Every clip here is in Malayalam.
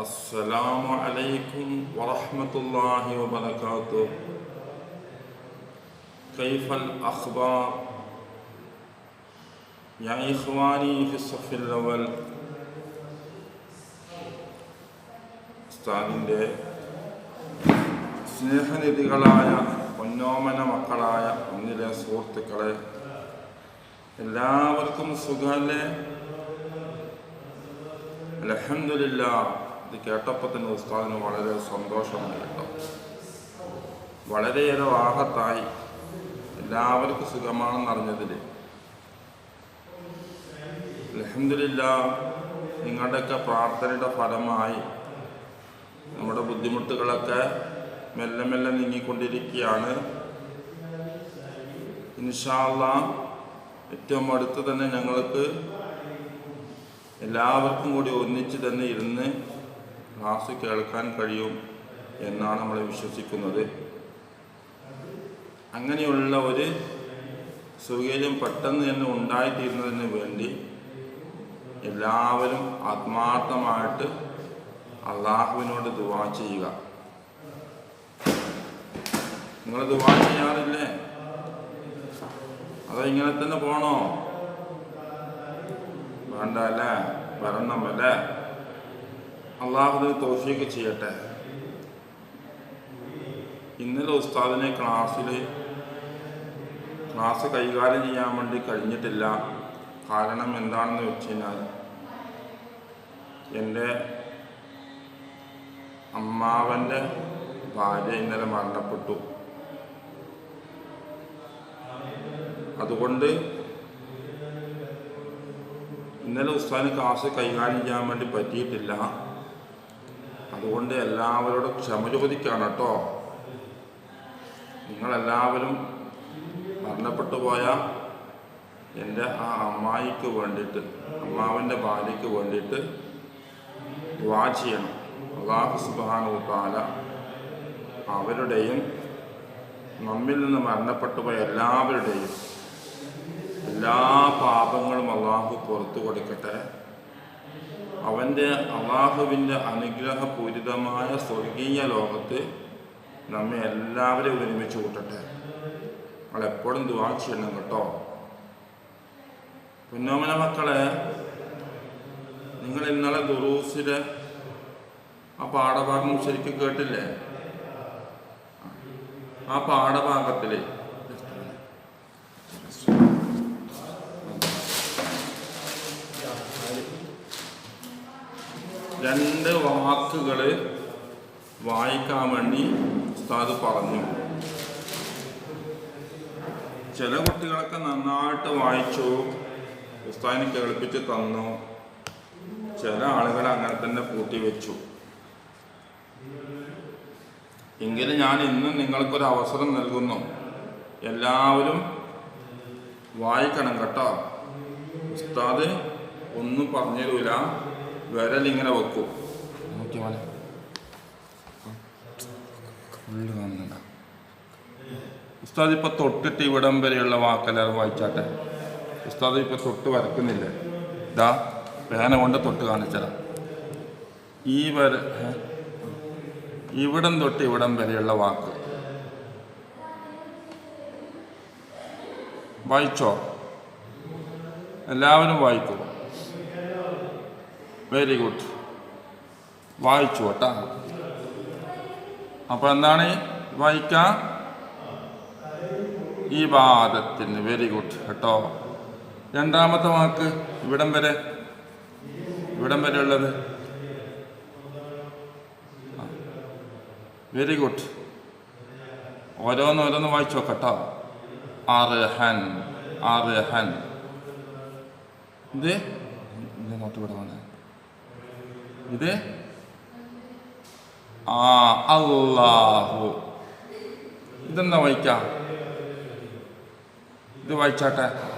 السلام عليكم ورحمة الله وبركاته كيف الأخبار يا إخواني في الصف الأول ഉസ്താദിൻ്റെ സ്നേഹനിധികളായ പൊന്നോമന മക്കളായ ഒന്നിലെ സുഹൃത്തുക്കളെ എല്ലാവർക്കും സുഖമല്ലേ അലഹമില്ല ഇത് കേട്ടപ്പോൾ തന്നെ ഉസ്താദിന് വളരെ സന്തോഷമായി കേട്ടോ. വളരെയേറെ വാഹത്തായി എല്ലാവർക്കും സുഖമാണെന്ന് അറിഞ്ഞതിൽ അലഹമില്ല നിങ്ങളുടെയൊക്കെ പ്രാർത്ഥനയുടെ ഫലമായി നമ്മുടെ ബുദ്ധിമുട്ടുകളൊക്കെ മെല്ലെ മെല്ലെ നീങ്ങിക്കൊണ്ടിരിക്കുകയാണ്. ഇൻഷാല്ല ഏറ്റവും അടുത്ത് തന്നെ ഞങ്ങൾക്ക് എല്ലാവർക്കും കൂടി ഒന്നിച്ച് തന്നെ ഇരുന്ന് ക്ലാസ് കേൾക്കാൻ കഴിയും എന്നാണ് നമ്മൾ വിശ്വസിക്കുന്നത്. അങ്ങനെയുള്ള ഒരു സൗകര്യം പെട്ടെന്ന് തന്നെ ഉണ്ടായിത്തീരുന്നതിന് വേണ്ടി എല്ലാവരും ആത്മാർത്ഥമായിട്ട് അള്ളാഹുവിനോട് ദുവാ ചെയ്യുക. നിങ്ങൾ ദുവാ ചെയ്യാറില്ലേ? അതോ ഇങ്ങനെ തന്നെ പോണോ? വേണ്ട അല്ലേ? വരണം അല്ലേ? അള്ളാഹുദിന് തോഫിയൊക്കെ ചെയ്യട്ടെ. ഇന്നലെ ഉസ്താദിനെ ക്ലാസ്സിൽ ക്ലാസ് കൈകാര്യം ചെയ്യാൻ വേണ്ടി കഴിഞ്ഞിട്ടില്ല. കാരണം എന്താണെന്ന് വെച്ച് കഴിഞ്ഞാൽ എന്റെ അമ്മാവന്റെ ഭാര്യ ഇന്നലെ മരണപ്പെട്ടു. അതുകൊണ്ട് ഇന്നലെ ഉസ്താദിന് ക്ലാസ് കൈകാര്യം ചെയ്യാൻ വേണ്ടി പറ്റിയിട്ടില്ല. അതുകൊണ്ട് എല്ലാവരോടും ക്ഷമ ചോദിക്കുകയാണ് കേട്ടോ. നിങ്ങളെല്ലാവരും മരണപ്പെട്ടു പോയ എന്റെ ആ അമ്മായിക്ക് വേണ്ടിയിട്ട് അമ്മാവിന്റെ ഭാര്യയ്ക്ക് വേണ്ടിയിട്ട് വാ ചെയ്യണം. അള്ളാഹു സുബാനു താല അവരുടെയും നമ്മിൽ നിന്ന് മരണപ്പെട്ടു പോയ എല്ലാവരുടെയും എല്ലാ പാപങ്ങളും അള്ളാഹു പുറത്തു കൊടുക്കട്ടെ. അവന്റെ അള്ളാഹുവിന്റെ അനുഗ്രഹപൂരിതമായ സ്വർഗീയ ലോകത്ത് നമ്മെ എല്ലാവരെയും ഒരുമിച്ച് കൂട്ടട്ടെ. നമ്മൾ എപ്പോഴും ദുവാ ചെയ്യണം കേട്ടോ. പൊന്നോമന മക്കളെ നിങ്ങൾ ഇന്നലെ ദുറൂസിലെ ആ പാഠഭാഗം ശരിക്കും കേട്ടില്ലേ? ആ പാഠഭാഗത്തിൽ രണ്ട് വാക്കുകൾ വായിക്കാൻ വേണ്ടി ഉസ്താദ് പറഞ്ഞു. ചില കുട്ടികളൊക്കെ നന്നായിട്ട് വായിച്ചു ഉസ്താദിനെ കേൾപ്പിച്ച് തന്നു. ചില ആളുകൾ അങ്ങനെ തന്നെ പൂട്ടി വെച്ചു. എങ്കിലും ഞാൻ ഇന്നും നിങ്ങൾക്കൊരു അവസരം നൽകുന്നു. എല്ലാവരും വായിക്കണം കേട്ടോ. ഉസ്താദ് ഒന്നും പറഞ്ഞു തരൂല വിരലിങ്ങനെ വെക്കും. നോക്കി പോലെ ഫുള്ള് കാണുന്നുണ്ട. ഉസ്താദ് ഇപ്പൊ തൊട്ടിട്ട് ഇവിടം വരെയുള്ള വാക്കെല്ലാവരും വായിച്ചാട്ടെ. ഉസ്താദ് ഇപ്പൊ തൊട്ട് വരക്കുന്നില്ലേ ഇതാ പേന കൊണ്ട് തൊട്ട് കാണിച്ചതാ. ഈ വര ഇവിടം തൊട്ട് ഇവിടം വരെയുള്ള വാക്ക്. വായിച്ചോ? എല്ലാവരും വായിക്കൂ. വെരി ഗുഡ് വായിച്ചു കേട്ടാ. അപ്പൊ എന്താണ്? വായിക്ക. ഈ വാദത്തിന് വെരി ഗുഡ് കേട്ടോ. രണ്ടാമത്തെ വാക്ക് ഇവിടം വരെ. ഇവിടം വരെ ഉള്ളത്. വെരി ഗുഡ് ഓരോന്ന് ഓരോന്ന് വായിച്ചു നോക്കട്ടോ അർഹൻ അർഹൻ. ഇത്? നോട്ട് ഇവിടെ വന്നേ ഇത്? ആ അല്ലാഹു. ഇതെന്താ വായിക്കാം? ഇത് വായിച്ചാട്ടെ.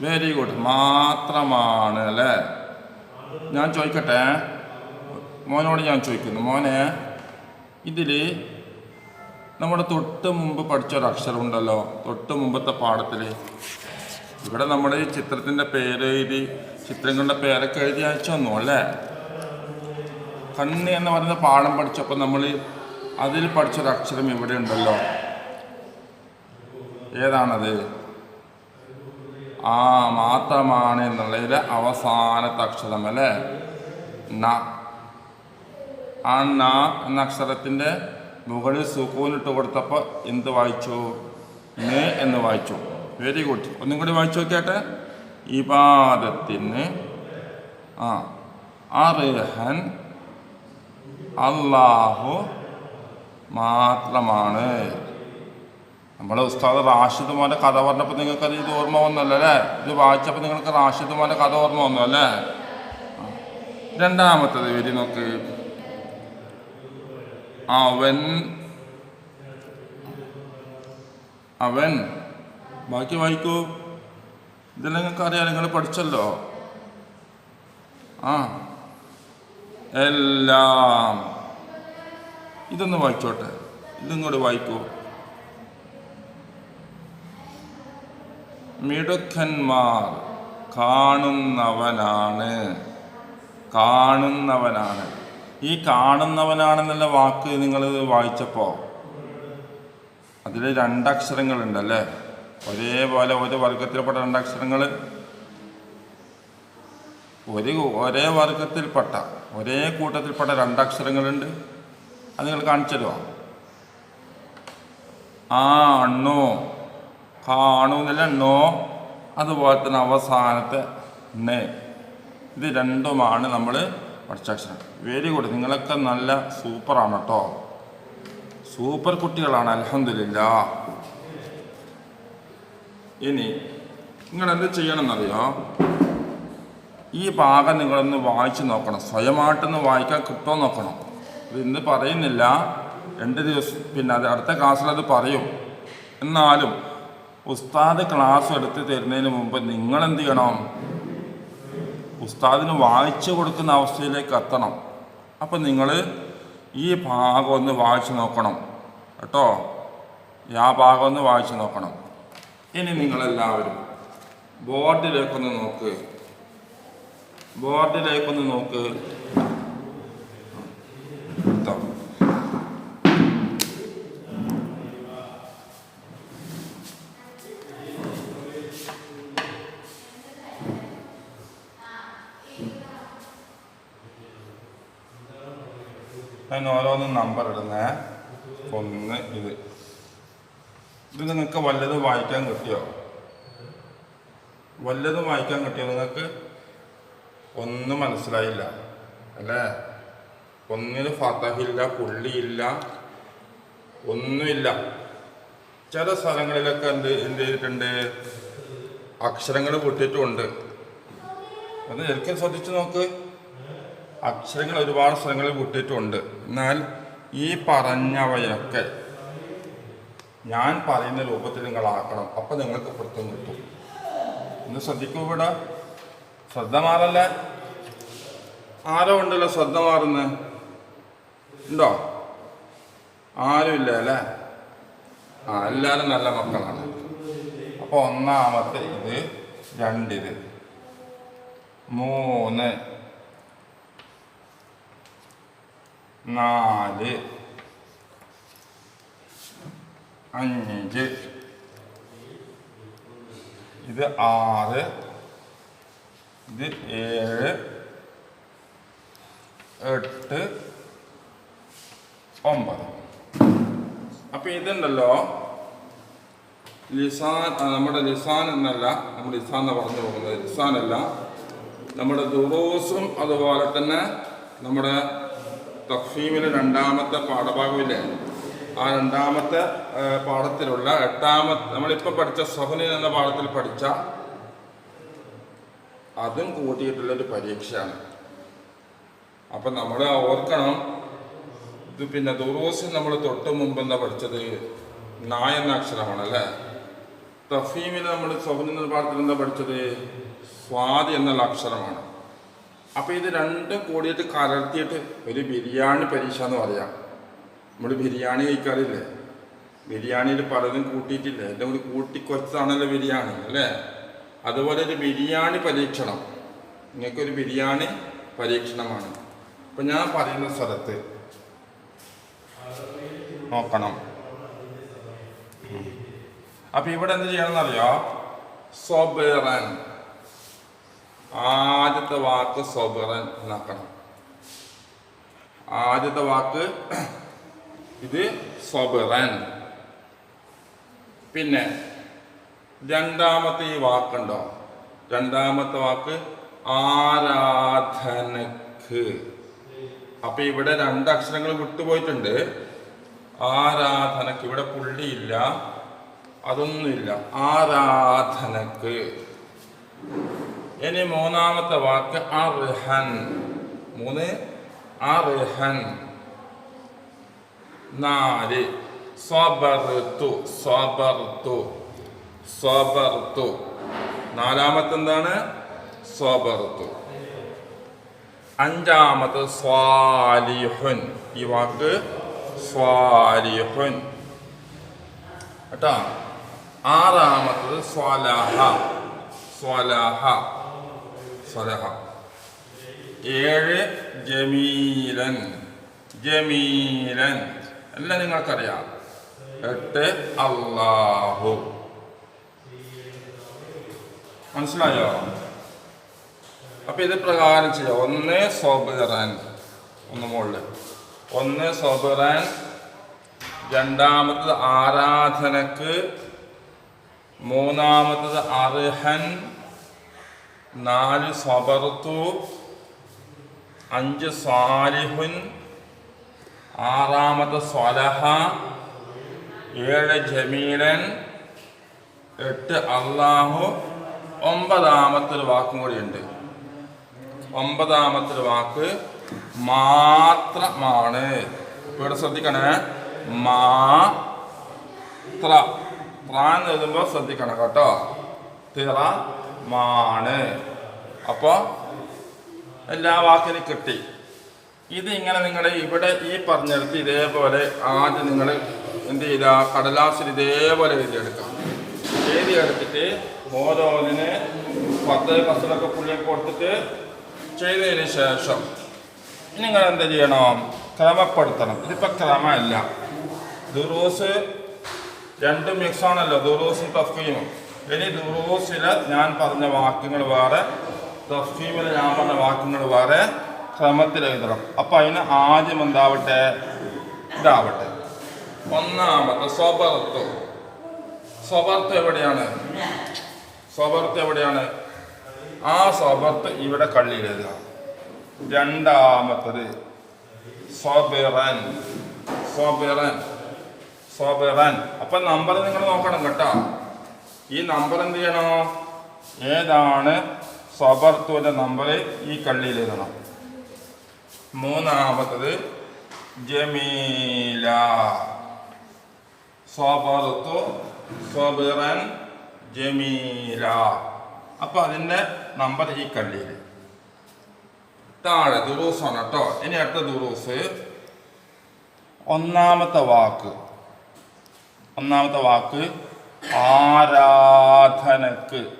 വെരി ഗുഡ് മാത്രമാണ് അല്ലേ? ഞാൻ ചോദിക്കട്ടെ? മോനോട് ഞാൻ ചോദിക്കുന്നു. മോനെ ഇതിൽ നമ്മുടെ തൊട്ട് മുമ്പ് പഠിച്ച ഒരു അക്ഷരമുണ്ടല്ലോ. തൊട്ട് മുമ്പത്തെ പാഠത്തിൽ ഇവിടെ നമ്മുടെ ഈ ചിത്രത്തിന്റെ പേര് എഴുതി ചിത്രങ്ങളുടെ പേരൊക്കെ എഴുതി അയച്ചു തന്നു അല്ലേ? കണ്ണി എന്ന് പറയുന്ന പാഠം പഠിച്ചപ്പോൾ നമ്മൾ അതിൽ പഠിച്ചൊരു അക്ഷരം ഇവിടെ ഉണ്ടല്ലോ. ഏതാണത്? ആ മാത്രമാണ് എന്നുള്ളതിലെ അവസാനത്തെ അക്ഷരം അല്ലേ? ന. ആ ന എന്ന അക്ഷരത്തിന്റെ മുകളിൽ സുക്കൂനിട്ട് കൊടുത്തപ്പോൾ എന്ത് വായിച്ചു? നെ എന്ന് വായിച്ചു. വെരി ഗുഡ് ഒന്നും കൂടി വായിച്ചു നോക്കിയാട്ടെ? ഇബാദത്തിന്. ആ അർഹൻ അള്ളാഹു മാത്രമാണ്. നമ്മുടെ ഉസ്താദ് റാഷിദ് കഥ പറഞ്ഞപ്പോൾ നിങ്ങൾക്ക് അത് ഇത് ഓർമ്മ വന്നല്ലോ അല്ലേ? ഇത് വായിച്ചപ്പോൾ നിങ്ങൾക്ക് റാഷിദ് കഥ ഓർമ്മ വന്നു അല്ലേ. രണ്ടാമത്തത് വരി നോക്ക്. അവൻ അവൻ ബാക്കി വായിക്കൂ. ഇതെല്ലാം നിങ്ങൾക്ക് അറിയാം നിങ്ങൾ പഠിച്ചല്ലോ. ആ. എല്ലാം. ഇതൊന്ന് വായിച്ചോട്ടെ. ഇതിങ്ങോട്ട് വായിക്കോ. മിടുക്കന്മാർ കാണുന്നവനാണ്. കാണുന്നവനാണ്. ഈ കാണുന്നവനാണെന്നുള്ള വാക്ക് നിങ്ങൾ വായിച്ചപ്പോൾ അതിൽ രണ്ടക്ഷരങ്ങളുണ്ടല്ലേ? ഒരേപോലെ ഒരു വർഗത്തിൽപ്പെട്ട രണ്ടക്ഷരങ്ങൾ ഒരു ഒരേ വർഗത്തിൽപ്പെട്ട ഒരേ കൂട്ടത്തിൽപ്പെട്ട രണ്ടക്ഷരങ്ങളുണ്ട്. അത് നിങ്ങൾ കാണിച്ചു തരുമോ ആ അണ്ണോ. കാണുന്നില്ല നോ അതുപോലെ തന്നെ അവസാനത്തെ നെ. ഇത് രണ്ടുമാണ് നമ്മൾ പഠിച്ചക്ഷരം. വെരി ഗുഡ് നിങ്ങളൊക്കെ നല്ല സൂപ്പറാണ് കേട്ടോ സൂപ്പർ കുട്ടികളാണ്. അലഹമില്ല ഇനി നിങ്ങൾ എന്ത് ചെയ്യണം എന്നറിയോ ഈ ഭാഗം നിങ്ങളൊന്ന് വായിച്ചു നോക്കണം. സ്വയമായിട്ടൊന്ന് വായിക്കാൻ കിട്ടുമോ നോക്കണം. ഇത് ഇന്ന് പറയുന്നില്ല. രണ്ട് ദിവസം പിന്നെ അത് അടുത്ത ക്ലാസ്സിൽ അത് പറയും. എന്നാലും ഉസ്താദ് ക്ലാസ് എടുത്ത് തരുന്നതിന് മുമ്പ് നിങ്ങൾ എന്ത് ചെയ്യണം? ഉസ്താദിന് വായിച്ചു കൊടുക്കുന്ന അവസ്ഥയിലേക്ക് എത്തണം. അപ്പം നിങ്ങൾ ഈ ഭാഗം ഒന്ന് വായിച്ചു നോക്കണം. കേട്ടോ? ആ ഭാഗം ഒന്ന് വായിച്ചു നോക്കണം. ഇനി നിങ്ങളെല്ലാവരും ബോർഡിലേക്കൊന്ന് നോക്ക്. ബോർഡിലേക്കൊന്ന് നോക്ക്. ഞാൻ ഓരോന്ന് നമ്പർ ഇടുന്നേ. ഒന്ന് ഇത്. ഇത് നിങ്ങൾക്ക് വല്ലതും വായിക്കാൻ കിട്ടിയോ? വല്ലതും വായിക്കാൻ കിട്ടിയോ നിങ്ങൾക്ക്? ഒന്നും മനസ്സിലായില്ല അല്ലേ? ഒന്നിന് ഫതഹില്ല പുള്ളിയില്ല ഒന്നുമില്ല. ചില സ്ഥലങ്ങളിലൊക്കെ എന്ത് എന്ത് ചെയ്തിട്ടുണ്ട്? അക്ഷരങ്ങൾ വിട്ടിട്ടുമുണ്ട് അത് ശരിക്കും ശ്രദ്ധിച്ച് നോക്ക്. അക്ഷരങ്ങൾ ഒരുപാട് സ്ഥലങ്ങളിൽ വിട്ടിട്ടുണ്ട് എന്നാൽ ഈ പറഞ്ഞവയൊക്കെ ഞാൻ പറയുന്ന രൂപത്തിൽ നിങ്ങൾ ആക്കണം. അപ്പം നിങ്ങൾക്ക് പിടുത്തം കിട്ടും. ഒന്ന് ശ്രദ്ധിക്കൂ ഇവിടെ. ശ്രദ്ധ മാറല്ലേ? ആരോ ഉണ്ടല്ലോ ശ്രദ്ധ മാറുന്ന? ഉണ്ടോ? ആരുമില്ല അല്ലേ? ആ എല്ലാവരും നല്ല മക്കളാണ്. അപ്പോൾ ഒന്നാമത്തെ ഇത് രണ്ടിത്. മൂന്ന് നാല് അഞ്ച്. ഇത് ആറ്. ഇത് ഏഴ്. എട്ട്. ഒമ്പത്. അപ്പൊ ഇതുണ്ടല്ലോ. ലിസാൻ നമ്മുടെ ലിസാൻ എന്നല്ല നമ്മുടെ ലിസാൻ എന്ന് പറഞ്ഞു പോകുന്നത്? ലിസാൻ അല്ല. നമ്മുടെ ദുറൂസും അതുപോലെ തന്നെ നമ്മുടെ തഫീമിലെ രണ്ടാമത്തെ പാഠഭാഗമില്ലേ ആ രണ്ടാമത്തെ പാഠത്തിലുള്ള എട്ടാമത്തെ നമ്മളിപ്പോൾ പഠിച്ച സഹനിൻ എന്ന പാഠത്തിൽ പഠിച്ച അതും കൂട്ടിയിട്ടുള്ളൊരു പരീക്ഷയാണ്. അപ്പം നമ്മൾ ഓർക്കണം ഇത് പിന്നെ ദുറൂസിൽ നമ്മൾ തൊട്ട് മുമ്പ് എന്താ പഠിച്ചത്? നായ എന്ന അക്ഷരമാണ് അല്ലേ തഫീമിൽ നമ്മൾ സഹനിൻ എന്ന പാഠത്തിൽ എന്താ പഠിച്ചത്? സ്വാതി എന്നുള്ള അക്ഷരമാണ്. അപ്പോൾ ഇത് രണ്ടും കൂടിയിട്ട് കലർത്തിയിട്ട് ഒരു ബിരിയാണി പരീക്ഷ എന്ന് പറയാം. നമ്മൾ ബിരിയാണി കഴിക്കാറില്ലേ? ബിരിയാണിയിൽ പലതും കൂട്ടിയിട്ടില്ലേ? എന്റെ കൂടി കൂട്ടിക്കൊച്ചാണല്ലോ ബിരിയാണി അല്ലേ? അതുപോലെ ഒരു ബിരിയാണി പരീക്ഷണം. നിങ്ങൾക്കൊരു ബിരിയാണി പരീക്ഷണമാണ്. അപ്പം ഞാൻ പറയുന്ന സ്ഥലത്ത് നോക്കണം. അപ്പം ഇവിടെ എന്ത് ചെയ്യണമെന്നറിയോ? സൊബേറൻ. ആദ്യത്തെ വാക്ക് സൊബേറൻ എന്നാക്കണം. ആദ്യത്തെ വാക്ക് ഇത് സബറൻ. പിന്നെ രണ്ടാമത്തെ ഈ വാക്കുണ്ടോ? രണ്ടാമത്തെ വാക്ക് ആരാധനക്ക്. അപ്പൊ ഇവിടെ രണ്ട് അക്ഷരങ്ങൾ വിട്ടുപോയിട്ടുണ്ട്. ആരാധനക്ക്. ഇവിടെ പുള്ളിയില്ല. അതൊന്നുമില്ല. ആരാധനക്ക്. ഇനി മൂന്നാമത്തെ വാക്ക് അർഹൻ. മൂന്ന് അർഹൻ. നാല്. സ്വബർത്തു സ്വബർത്തു സ്വബർത്തു നാലാമത്തെ എന്താണ് സ്വബർത്തു അഞ്ചാമത്തെ സ്വാലിഹുൻ. ഈ വാക്ക് സ്വാലിഹുൻ. കേട്ടോ? ആറാമത്തത് സ്വലഹ. സ്വലഹ. സ്വലഹ. ഏഴ് ജമീലൻ. ജമീലൻ. എല്ലാം നിങ്ങൾക്കറിയാം. എട്ട് അള്ളാഹു മനസ്സിലായോ? അപ്പൊ ഇത് പ്രകാരം ചെയ്യാം. ഒന്ന് സോബിറാൻ. ഒന്ന് മുകളിൽ ഒന്ന് സോബിറാൻ. രണ്ടാമത്തത് ആരാധനക്ക്. മൂന്നാമത്തത് അർഹൻ. നാല് സബർത്തു അഞ്ച് സ്വാലിഹുൻ ആറാമത്തെ സ്വലഹ ഏഴ് ജമീലൻ എട്ട് അള്ളാഹു ഒമ്പതാമത്തെ ഒരു വാക്കും കൂടി ഉണ്ട് ഒമ്പതാമത്തെ ഒരു വാക്ക് മാത്രമാണ്. ഇവിടെ ശ്രദ്ധിക്കണേ. മാത്ര. ത്രാന്ന് എഴുതുമ്പോൾ ശ്രദ്ധിക്കണം കേട്ടോ. തിറ മാണ്. അപ്പോൾ എല്ലാ വാക്കിനും കിട്ടി. ഇത് ഇങ്ങനെ നിങ്ങൾ ഇവിടെ ഈ പറഞ്ഞെടുത്ത് ഇതേപോലെ ആദ്യം നിങ്ങൾ എന്ത് ചെയ്ത? കടലാസിൽ ഇതേപോലെ എഴുതിയെടുക്കാം. എഴുതിയെടുത്തിട്ട് ഓരോന്നിന് പത്ത് കസലൊക്കെ പുള്ളിയൊക്കെ കൊടുത്തിട്ട് ചെയ്തതിന് ശേഷം നിങ്ങൾ എന്ത് ചെയ്യണം? ക്രമപ്പെടുത്തണം. ഇതിപ്പോൾ ക്രമമല്ല. ദുറൂസ് രണ്ടും മിക്സ് ആണല്ലോ. ദുറൂസും തഫീമും ഇനി ദുറൂസിൽ ഞാൻ പറഞ്ഞ വാക്യങ്ങൾ വേറെ തഫീമിൽ ഞാൻ പറഞ്ഞ വാക്യങ്ങൾ വേറെ ക്രമത്തിൽ എഴുതണം അപ്പൊ അതിന് ആദ്യം എന്താവട്ടെ? ഇതാവട്ടെ. ഒന്നാമത്തെ സ്വബർത്ത് സ്വബർത്ത് എവിടെയാണ്? സ്വബർത്ത് എവിടെയാണ്? ആ സ്വബർത്ത് ഇവിടെ കള്ളിയിൽ എഴുതുക. രണ്ടാമത്തത് സ്വബിറൻ സ്വബിറൻ സ്വബിറൻ അപ്പൊ നമ്പർ നിങ്ങൾ നോക്കണം കേട്ടോ. ഈ നമ്പർ എന്ത് ചെയ്യണോ? ഏതാണ്? സ്വബർത്തുവിന്റെ നമ്പർ ഈ കള്ളിയിൽ എഴുതണം. മൂന്നാമത്തത് ജമീല. സ്വബർത്തു സ്വബിറൻ ജമീല. അപ്പൊ അതിന്റെ നമ്പർ ഈ കള്ളിയിൽ താഴെ ദുറൂസാണ് കേട്ടോ. ഇനി അടുത്ത ദുറൂസ്. ഒന്നാമത്തെ വാക്ക്. ഒന്നാമത്തെ വാക്ക് ആരാധനക്ക്.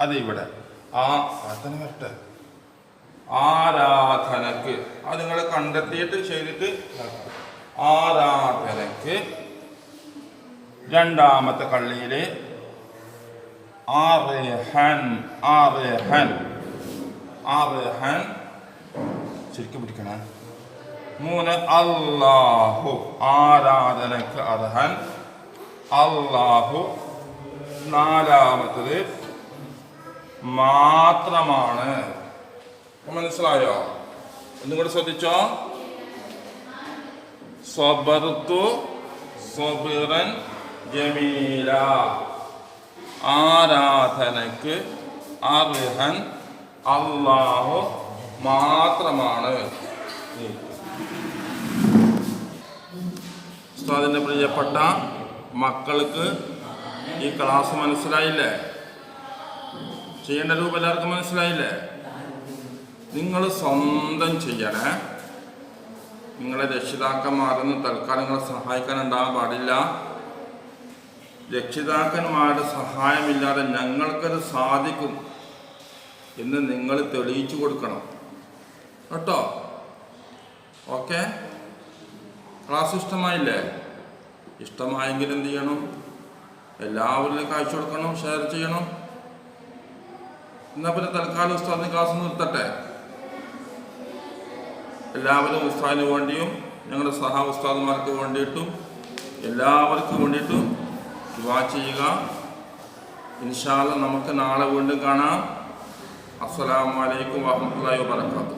അത് ഇവിടെ. ആ ആരാധന വരട്ടെ. ആരാധനക്ക്. അത് നിങ്ങൾ കണ്ടെത്തിയിട്ട് ചെയ്തിട്ട്. ആരാധനക്ക് രണ്ടാമത്തെ കള്ളിയിൽ ആറേഹൻ ആറേഹൻ ആറേഹൻ ശരിക്കും പിടിക്കണേ. മൂന്ന് അള്ളാഹു ആരാധനക്ക് അർഹൻ. അള്ളാഹു നാലാമത്തത് മാത്രമാണ്. മനസ്സിലായോ? ഒന്നും കൂടെ ശ്രദ്ധിച്ചോ? സ്വബർത്തു സ്വബിറൻ ജമീല. ആരാധനക്ക് അർഹൻ അള്ളാഹു മാത്രമാണ്. ഉസ്താദിന്റെ പ്രിയപ്പെട്ട മക്കൾക്ക് ഈ ക്ലാസ് മനസ്സിലായില്ലേ? ചെയ്യേണ്ട രൂപം എല്ലാവർക്കും മനസ്സിലായില്ലേ? നിങ്ങൾ സ്വന്തം ചെയ്യണേ. നിങ്ങളെ രക്ഷിതാക്കന്മാരൊന്നും തൽക്കാലം നിങ്ങളെ സഹായിക്കാൻ ഉണ്ടാകാൻ പാടില്ല. രക്ഷിതാക്കന്മാരുടെ സഹായമില്ലാതെ ഞങ്ങൾക്കത് സാധിക്കും എന്ന് നിങ്ങൾ തെളിയിച്ചു കൊടുക്കണം. കേട്ടോ? ഓക്കെ? ക്ലാസ് ഇഷ്ടമായില്ലേ? ഇഷ്ടമായെങ്കിൽ എന്ത് ചെയ്യണം? എല്ലാവരിലേക്ക് അയച്ചു കൊടുക്കണം ഷെയർ ചെയ്യണം. എന്നാൽ പിന്നെ തൽക്കാലം ഉസ്താദിന് ക്ലാസ് നിർത്തട്ടെ. എല്ലാവരും ഉസ്താദിന് വേണ്ടിയും ഞങ്ങളുടെ സഹ ഉസ്താദുമാർക്ക് വേണ്ടിയിട്ടും എല്ലാവർക്കും വേണ്ടിയിട്ടും ദുവാ ചെയ്യുക. ഇൻഷാല്ല നമുക്ക് നാളെ വീണ്ടും കാണാം. അസ്സലാമു അലൈക്കും വാഹമത്തല്ലാഹി വാബർക്കാത്തു